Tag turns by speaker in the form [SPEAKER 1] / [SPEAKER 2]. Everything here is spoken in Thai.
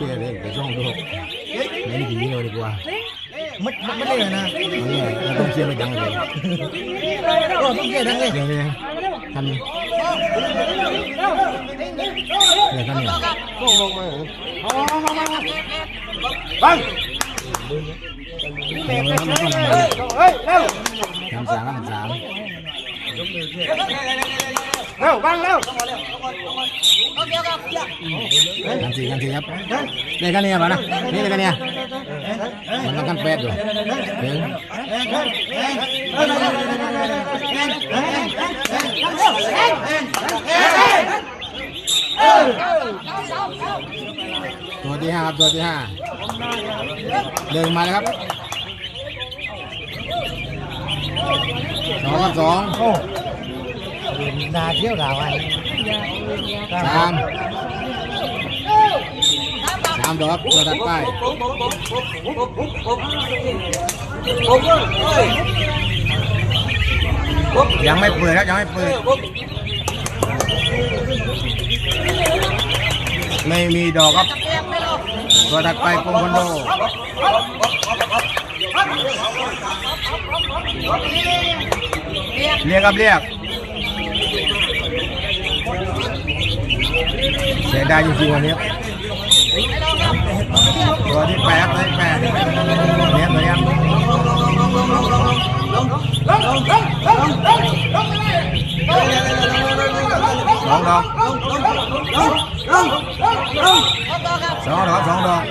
[SPEAKER 1] kia để để cho được. Lấy cái gì rồi đi qua mất
[SPEAKER 2] mất mất đây. Rồi nè đúng rồi nó
[SPEAKER 1] không chia nó chẳng rồi rồi không chia đang nghe rồi nè thanh nè thanh nè vâng làm sáng làm sáng เชื่อไปดังเลย
[SPEAKER 2] ก็ต้องเกดังเลย
[SPEAKER 1] เดี๋ยวเลยทันเดี๋ยวเนี่ย
[SPEAKER 2] บัง
[SPEAKER 1] เดี๋ยวมันต้อง
[SPEAKER 2] เฮ้ยเร็ว
[SPEAKER 1] ทำสามทำสาม
[SPEAKER 2] เร็วบังเร็ว
[SPEAKER 1] ทำสี่ทำสี่ครับเดี๋ยวกันเนี่ยมานะนี่เดี๋ยวกันเนี่ยมันต้องกันแปดอยู่เดี๋ยวตัวที่ห้าครับตัวที่ห้าเดินมาแล้วครับสองครับสอง
[SPEAKER 2] โอ้ นาเที่ยวดาวไอ้
[SPEAKER 1] สามสามดอกตัวตัดไปยังไม่เปิดครับยังไม่เปิดไม่มีดอกครับตัวตัดไปกรมคอนโดเรียกครับเรียก เสียดายจริงๆวันนี้ตัวที่แปดตัวที่แปดเนี่ยตัวนี้ครับสองดอกสองดอกสองดอก